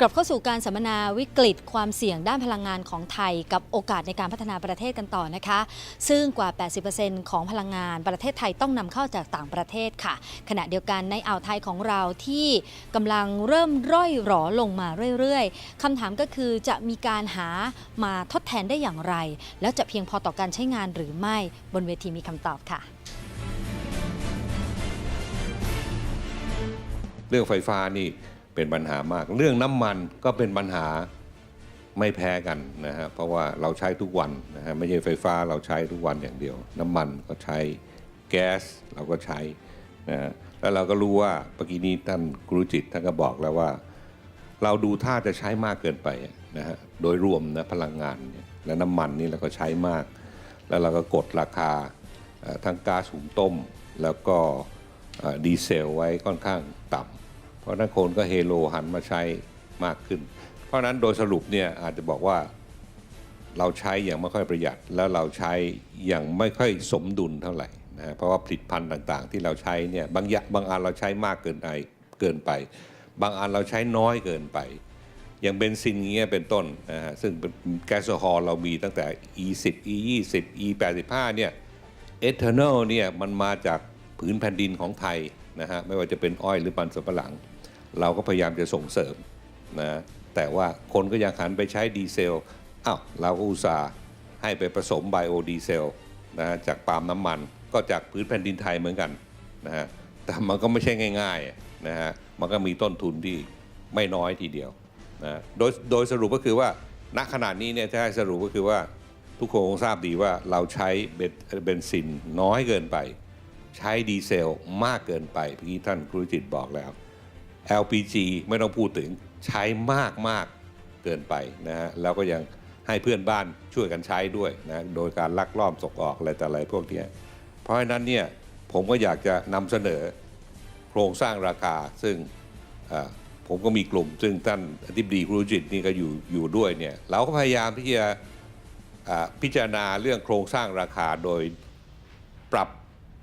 กลับเข้าสู่การสัมมนาวิกฤตความเสี่ยงด้านพลังงานของไทย กับโอกาสในการพัฒนาประเทศกันต่อนะคะ ซึ่งกว่า 80%ของพลังงานประเทศไทยต้องนำเข้าจากต่างประเทศค่ะ ขณะเดียวกันในอ่าวไทยของเราที่กำลังเริ่มร่อยหรอลงมาเรื่อยๆคำถามก็คือจะมีการหามาทดแทนได้อย่างไร แล้วจะเพียงพอต่อการใช้งานหรือไม่บนเวทีมีคำตอบค่ะเรื่องไฟฟ้านี่ เป็นปัญหามาก เรื่องน้ำมันก็เป็นปัญหาไม่แพ้กันนะฮะเพราะว่าเราใช้ทุกวันนะฮะไม่ใช่ไฟฟ้าเราใช้ทุกวันอย่างเดียว น้ำมันก็ใช้แก๊สเราก็ใช้นะฮะแล้วเราก็รู้ว่าเมื่อกี้นี้ท่านกรุจิตท่านก็บอกแล้วว่า เราดูท่าจะใช้มากเกินไปนะฮะโดยรวมนะพลังงานเนี่ยและน้ำมันนี่เราก็ใช้มาก แล้วเราก็กดราคาทั้งก๊าซหุงต้ม แล้วก็ดีเซลไว้ค่อนข้างต่ำ ราะนั้นคนก็เฮโลหันมาใช้มากขึ้น เพราะนั้นโดยสรุปเนี่ยอาจจะบอกว่าเราใช้อย่างไม่ค่อยประหยัด แล้วเราใช้อย่างไม่ค่อยสมดุลเท่าไหร่นะฮะเพราะว่าผลิตภัณฑ์ต่างๆ ที่เราใช้เนี่ยบางอย่างบางอันเราใช้มากเกินไปเกินไป บางอันเราใช้น้อยเกินไป อย่างเบนซินเงี้ยเป็นต้นนะฮะซึ่งแก๊สโซฮอลเรามีตั้งแต่ E10 E20 E85 เนี่ยเอทานอลเนี่ยมันมาจากผืนแผ่นดินของไทยนะฮะไม่ว่าจะเป็นอ้อยหรือมันสำปะหลัง เราก็พยายามจะส่งเสริมนะแต่ว่าคนก็ยังหันไปใช้ดีเซลอ้าวเราก็อุตส่าห์ให้ไปผสมไบโอดีเซลนะจากปาล์มน้ำมันก็จากพื้นแผ่นดินไทยเหมือนกันนะฮะแต่มันก็ไม่ใช่ง่ายๆนะฮะมันก็มีต้นทุนที่ไม่น้อยทีเดียวนะโดยโดยสรุปก็คือว่าณขนาดนี้เนี่ยถ้าให้สรุปก็คือว่าทุกคนคงทราบดีว่าเราใช้เบเบนซินน้อยเกินไป ใช้ดีเซลมากเกินไปเมื่อกี้ท่านครูจิตบอกแล้ว LPG ไม่ต้องพูดถึงใช้มากมากเกินไปนะฮะแล้วก็ยังให้เพื่อนบ้านช่วยกันใช้ด้วยนะโดยการลักลอบส่งออกอะไรแต่อะไรพวกนี้เพราะฉะนั้นเนี่ยผมก็อยากจะนำเสนอโครงสร้างราคาซึ่งผมก็มีกลุ่ม ซึ่งท่านอธิบดีครูจิตนี่ก็อยู่อยู่ด้วยเนี่ยเราก็พยายามที่จะพิจารณาเรื่องโครงสร้างราคาโดยปรับ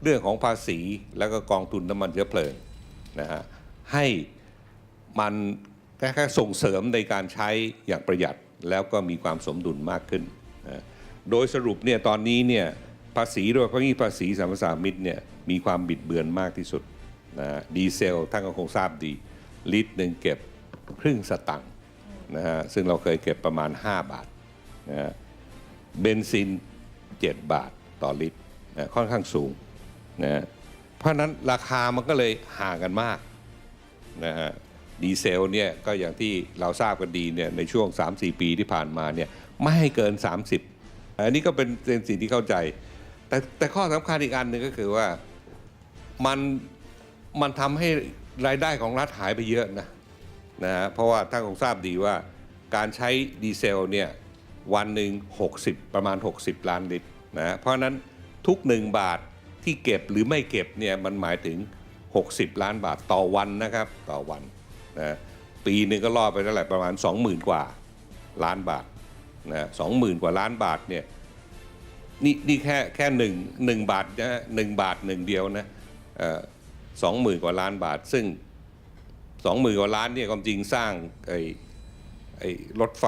เรื่องของภาษี แล้วก็กองทุนน้ำมันเชื้อเพลิงนะฮะให้ มันแค่ส่งเสริมในการใช้อย่างประหยัดแล้วก็มีความสมดุลมากขึ้นนะโดยสรุปเนี่ยตอนนี้เนี่ยภาษีโดยเฉพาะยิ่งภาษีสรรสามิตเนี่ยมีความบิดเบือนมากที่สุดนะดีเซลท่านก็คงทราบดี ลิตรหนึ่งเก็บครึ่งสตังค์นะฮะซึ่งเราเคยเก็บประมาณ 5 บาทนะฮะเบนซิน 7 บาทต่อลิตรนะค่อนข้างสูงนะฮะเพราะนั้นราคามันก็เลยห่างกันมากนะฮะ ดีเซลเนี่ยก็อย่างที่เราทราบกันดีเนี่ยในช่วง 3-4 ปีที่ผ่านมาเนี่ยไม่ให้เกิน 30 อันนี้ก็เป็นเป็นสิ่งที่เข้าใจ แต่แต่ข้อสำคัญอีกอันหนึ่งก็คือว่ามันมันทำให้รายได้ของรัฐหายไปเยอะนะนะฮะเพราะว่าท่านคงทราบดีว่าการใช้ดีเซลเนี่ยวันหนึ่ง60 ประมาณ 60 ล้านลิตรนะเพราะฉะนั้นทุก 1 บาทที่เก็บหรือไม่เก็บเนี่ยมันหมายถึง 60 ล้านบาทต่อวันนะครับต่อวัน นะปีหนึ่งก็ล่อไปเท่าไหร่ประมาณ 20,000 กว่าล้านบาทนะสองหมื่นกว่าล้านบาทเนี่ยนี่นี่แค่แค่หนึ่งหนึ่งบาทนะหนึ่งบาทหนึ่งเดียวนะสองหมื่นกว่าล้านบาท ซึ่งสองหมื่นกว่าล้านเนี่ยความจริงสร้างไอ้ไอ้รถไฟ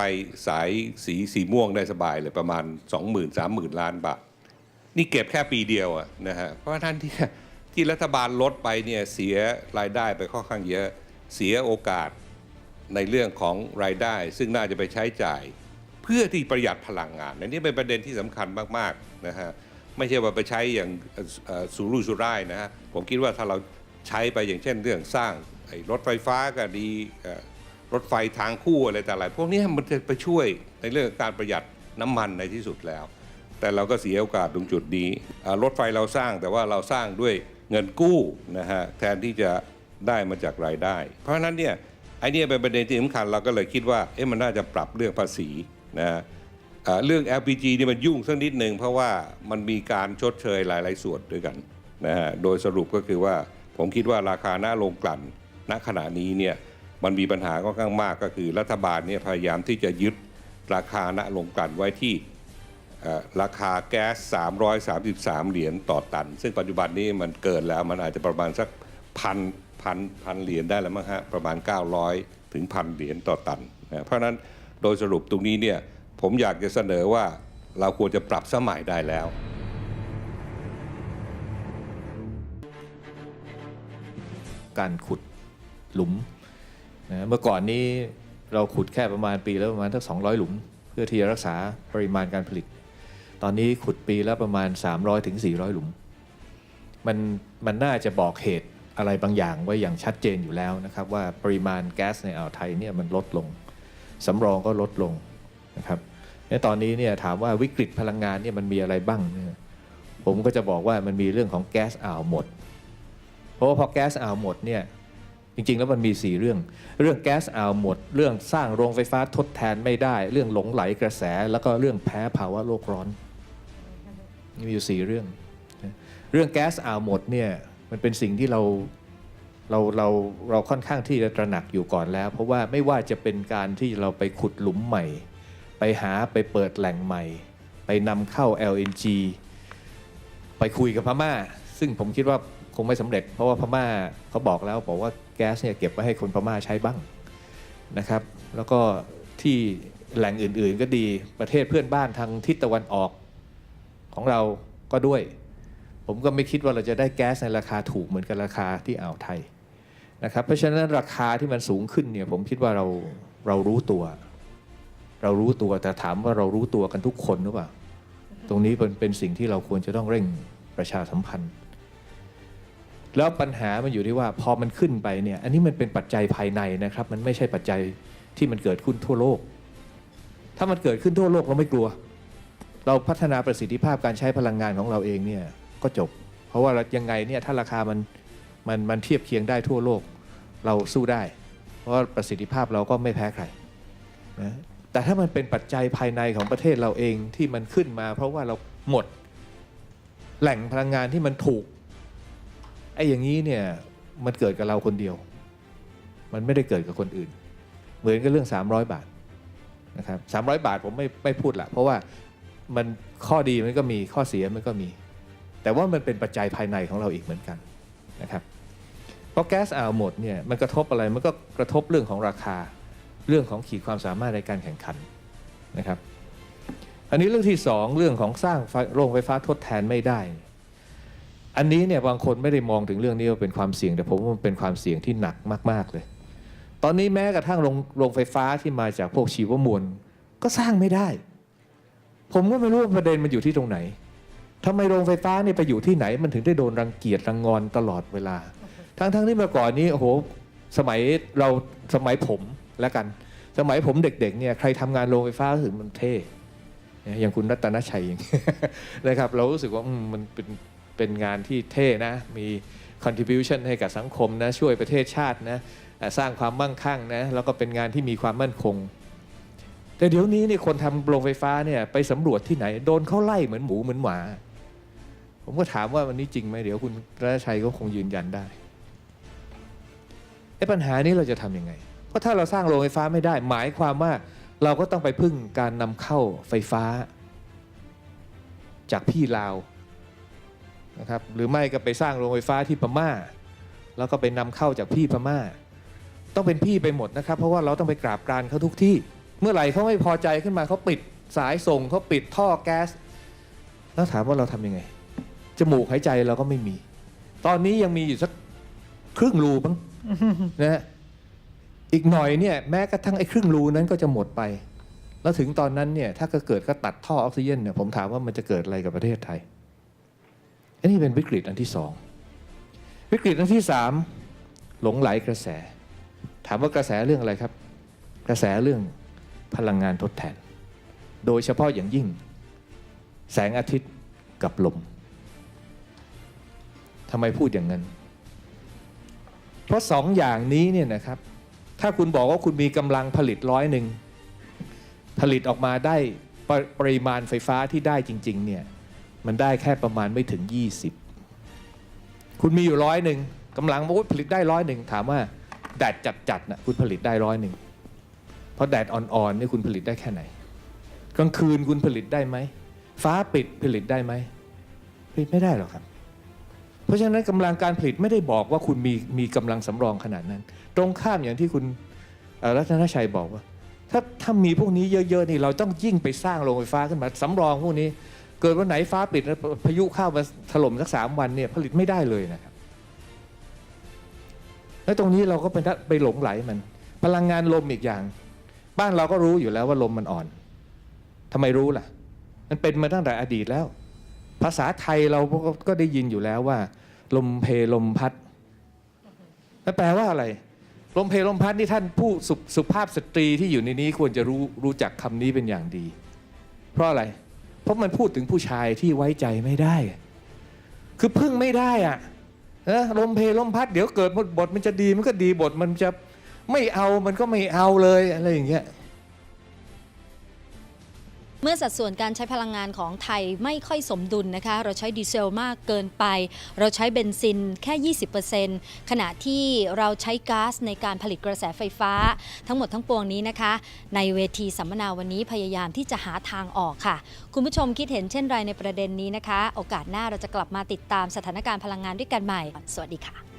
สายสีสีม่วงได้สบายเลยประมาณสองหมื่นสามหมื่นล้านบาท นี่เก็บแค่ปีเดียวอะนะฮะเพราะฉะนั้นที่ที่รัฐบาลลดไปเนี่ยเสียรายได้ไปค่อนข้างเยอะ เสียโอกาสในเรื่องของรายได้ ซึ่งน่าจะไปใช้จ่ายเพื่อที่ประหยัดพลังงานอันนี้เป็นประเด็นที่สำคัญมากๆนะฮะไม่ใช่ว่าไปใช้อย่างสุรุ่ยสุร่ายนะฮะผมคิดว่าถ้าเราใช้ไปอย่างเช่นเรื่องสร้างรถไฟฟ้าก็ดีรถไฟทางคู่อะไรแต่อะไรพวกนี้มันจะไปช่วยในเรื่องการประหยัดน้ำมันในที่สุดแล้ว แต่เราก็เสียโอกาสตรงจุดนี้รถไฟเราสร้างแต่ว่าเราสร้างด้วยเงินกู้นะฮะแทนที่จะ ได้มาจากรายได้ เพราะฉะนั้นเนี่ยไอ้เนี่ยเป็นประเด็นที่สำคัญเราก็เลยคิดว่าเอ๊ะมันน่าจะปรับเรื่องภาษีนะฮะเรื่อง LPG นี่มันยุ่งสักนิดหนึ่งเพราะว่ามันมีการชดเชยหลาย ๆ ส่วนด้วยกันนะฮะโดยสรุปก็คือว่าผมคิดว่าราคาหน้าโรงกลั่นณขณะนี้เนี่ยมันมีปัญหาค่อนข้างมากก็คือรัฐบาลเนี่ยพยายามที่จะยึดราคาณโรงกลั่นไว้ที่ราคาแก๊ส 333 เหรียญต่อตัน ซึ่งปัจจุบันนี้มันเกินแล้วมันอาจจะประมาณสักพัน พันพันเหรียญได้แล้วมั้งฮะประมาณ 900 ถึงพันเหรียญต่อตันนะเพราะนั้นโดยสรุปตรงนี้เนี่ยผมอยากจะเสนอว่าเราควรจะปรับสมัยได้แล้วการขุดหลุมนะเมื่อก่อนนี้เราขุดแค่ประมาณปีละประมาณทั้ง200 หลุม เพื่อที่จะรักษาปริมาณการผลิต ตอนนี้ขุดปีละประมาณ 300ถึง400 หลุม มันมันน่าจะบอกเหตุ อะไรบางอย่างไว้อย่างชัดเจนอยู่แล้วนะครับ ว่าปริมาณแก๊สในอ่าวไทยเนี่ยมันลดลงสำรองก็ลดลงนะครับในตอนนี้เนี่ยถามว่าวิกฤตพลังงานเนี่ยมันมีอะไรบ้างเนี่ยผมก็จะบอกว่ามันมีเรื่องของแก๊สอ่าวหมด เพราะว่าพอแก๊สอ่าวหมดเนี่ยจริงๆ แล้วมันมี 4 เรื่อง เรื่องแก๊สอ่าวหมด เรื่องสร้างโรงไฟฟ้าทดแทนไม่ได้ เรื่องหลงไหลกระแส แล้วก็เรื่องแพ้ภาวะโลกร้อนมีอยู่ 4 เรื่อง เรื่องแก๊สอ่าวหมดเนี่ย มันเป็นสิ่งที่เราเราเราเราค่อนข้างที่จะตระหนักอยู่ก่อนแล้ว เพราะว่าไม่ว่าจะเป็นการที่เราไปขุดหลุมใหม่ ไปหาไปเปิดแหล่งใหม่ ไปนำเข้า LNG ไปคุยกับพม่า ซึ่งผมคิดว่าคงไม่สำเร็จ เพราะว่าพม่าเขาบอกแล้วบอกว่าแก๊สเนี่ยเก็บไว้ให้คนพม่าใช้บ้างนะครับ แล้วก็ที่แหล่งอื่นๆก็ดีประเทศเพื่อนบ้านทางทิศตะวันออกของเราก็ด้วย ผมก็ไม่คิดว่าเราจะได้แก๊สในราคาถูกเหมือนกับราคาที่อ่าวไทยนะครับ เพราะฉะนั้นราคาที่มันสูงขึ้นเนี่ยผมคิดว่าเราเรารู้ตัว เรารู้ตัวแต่ถามว่าเรารู้ตัวกันทุกคนหรือเปล่า ตรงนี้เป็นเป็นสิ่งที่เราควรจะต้องเร่งประชาสัมพันธ์ แล้วปัญหามันอยู่ที่ว่าพอมันขึ้นไปเนี่ยอันนี้มันเป็นปัจจัยภายในนะครับ มันไม่ใช่ปัจจัยที่มันเกิดขึ้นทั่วโลก ถ้ามันเกิดขึ้นทั่วโลกเราไม่กลัว เราพัฒนาประสิทธิภาพการใช้พลังงานของเราเองเนี่ย ก็จบ เพราะว่ายังไงเนี่ยถ้าราคามันมันมันเทียบเคียงได้ทั่วโลกเราสู้ได้ เพราะาประสิทธิภาพเราก็ไม่แพ้ใครนะแต่ถ้ามันเป็นปัจจัยภายในของประเทศเราเองที่มันขึ้นมา เพราะว่าเราหมดแหล่งพลังงานที่มันถูกไอ้อย่างนี้เนี่ยมันเกิดกับเราคนเดียว มันไม่ได้เกิดกับคนอื่น เหมือนกับเรื่อง 300 บาทนะครับ300 บาทผมไม่ไม่พูดละเพราะว่ามันข้อดีมันก็มีข้อเสียมันก็มี แต่ว่ามันเป็นปัจจัยภายในของเราอีกเหมือนกันนะครับเพราะแก๊สเอาหมดเนี่ยมันกระทบอะไรมันก็กระทบเรื่องของราคาเรื่องของขีดความสามารถในการแข่งขันนะครับอันนี้เรื่องที่สองเรื่องของสร้างโรงไฟฟ้าทดแทนไม่ได้ อันนี้เนี่ยบางคนไม่ได้มองถึงเรื่องนี้ว่าเป็นความเสี่ยงแต่ผมว่ามันเป็นความเสี่ยงที่หนักมาก ๆเลย ตอนนี้แม้กระทั่งโรงโรงไฟฟ้าที่มาจากพวกชีวมวลก็สร้างไม่ได้ ผมก็ไม่รู้ว่าประเด็นมันอยู่ที่ตรงไหน ทำไมโรงไฟฟ้าเนี่ยไปอยู่ที่ไหนมันถึงได้โดนรังเกียจรังงอนตลอดเวลา ทั้งๆที่เมื่อก่อนนี้โอ้โหสมัยเราสมัยผมแล้วกัน สมัยผมเด็กๆเนี่ยใครทำงานโรงไฟฟ้ารู้สึกมันเท่นะอย่างคุณรัตนชัยอย่างนะครับเรารู้สึกว่ามันเป็นเป็นงานที่เท่นะ มี contribution ให้กับสังคมนะช่วยประเทศชาตินะสร้างความมั่งคั่งนะแล้วก็เป็นงานที่มีความมั่นคง แต่เดี๋ยวนี้เนี่ยคนทำโรงไฟฟ้าเนี่ยไปสำรวจที่ไหน โดนเขาไล่เหมือนหมูเหมือนหมา ผมก็ถามว่าวันนี้จริงไหมเดี๋ยวคุณรัตนชัยก็คงยืนยันได้ไอ้ปัญหานี้เราจะทำยังไง เพราะถ้าเราสร้างโรงไฟฟ้าไม่ได้ หมายความว่าเราก็ต้องไปพึ่งการนำเข้าไฟฟ้า จากพี่ลาวนะครับหรือไม่ก็ไปสร้างโรงไฟฟ้าที่พม่า แล้วก็ไปนำเข้าจากพี่พม่า ต้องเป็นพี่ไปหมดนะครับ เพราะว่าเราต้องไปกราบกรานเขาทุกที่ เมื่อไหร่เขาไม่พอใจขึ้นมาเขาปิดสายส่งเขาปิดท่อแก๊ส แล้วถามว่าเราทำยังไง จมูกหายใจเราก็ไม่มี ตอนนี้ยังมีอยู่สักครึ่งรูบ้างนะฮะอีกหน่อยเนี่ยแม้กระทั่งไอ้ครึ่งรูนั้นก็จะหมดไป แล้วถึงตอนนั้นเนี่ยถ้าก็เกิดก็ตัดท่อออกซิเจนเนี่ยผมถามว่ามันจะเกิดอะไรกับประเทศไทย อันนี้เป็นวิกฤตอันที่สองวิกฤตอันที่สามหลงไหลกระแส ถามว่ากระแสเรื่องอะไรครับ กระแสเรื่องพลังงานทดแทน โดยเฉพาะอย่างยิ่ง แสงอาทิตย์กับลม ทำไมพูดอย่างนั้น เพราะสองอย่างนี้เนี่ยนะครับ ถ้าคุณบอกว่าคุณมีกำลังผลิตร้อยหนึ่งผลิตออกมาได้ปรปริมาณไฟฟ้าที่ได้จริง ๆ เนี่ย มันได้แค่ประมาณไม่ถึง 20 คุณมีอยู่ร้อยหนึ่งกำลังโอ้ยผลิตได้ร้อยหนึ่งถามว่าแดดจัดๆนะคุณผลิตได้ร้อยหนึ่งเพราะแดดอ่อนๆนี่คุณผลิตได้แค่ไหนกลางคืนคุณผลิตได้ไหมฟ้าปิดผลิตได้ไหมผลิตไม่ได้หรอกครับ เพราะฉะนั้นกำลังการผลิตไม่ได้บอกว่าคุณมีมีกำลังสำรองขนาดนั้น ตรงข้ามอย่างที่คุณรัตนชัยบอกว่า ถ้าถ้ามีพวกนี้เยอะๆนี่เราต้องยิ่งไปสร้างโรงไฟฟ้าขึ้นมาสำรองพวกนี้ เกิดวันไหนฟ้าปิดแล้วพายุเข้ามาถล่มสักสามวันเนี่ยผลิตไม่ได้เลยนะครับแล้วตรงนี้เราก็เป็นไปหลงไหลมัน พลังงานลมอีกอย่าง บ้านเราก็รู้อยู่แล้วว่าลมมันอ่อนทำไมรู้ล่ะ มันเป็นมาตั้งแต่อดีตแล้ว ภาษาไทยเราก็ได้ยินอยู่แล้วว่า ลมเพลมพัดแล้วแปลว่าอะไร ลมเพลลมพัดนี่ท่านผู้สุสุภาพสตรีที่อยู่ในนี้ควรจะรู้รู้จักคำนี้เป็นอย่างดี เพราะอะไร เพราะมันพูดถึงผู้ชายที่ไว้ใจไม่ได้ คือพึ่งไม่ได้อะเออลมเพลลมพัดเดี๋ยวเกิดบทมันจะดีมันก็ดีบทมันจะไม่เอามันก็ไม่เอาเลยอะไรอย่างเงี้ย เมื่อสัดส่วนการใช้พลังงานของไทยไม่ค่อยสมดุลนะคะ เราใช้ดีเซลมากเกินไป เราใช้เบนซินแค่ 20%ขณะที่เราใช้ก๊าซในการผลิตกระแสไฟฟ้า ทั้งหมดทั้งปวงนี้นะคะ ในเวทีสัมมนาวันนี้พยายามที่จะหาทางออกค่ะ คุณผู้ชมคิดเห็นเช่นไรในประเด็นนี้นะคะ โอกาสหน้าเราจะกลับมาติดตามสถานการณ์พลังงานด้วยกันใหม่ สวัสดีค่ะ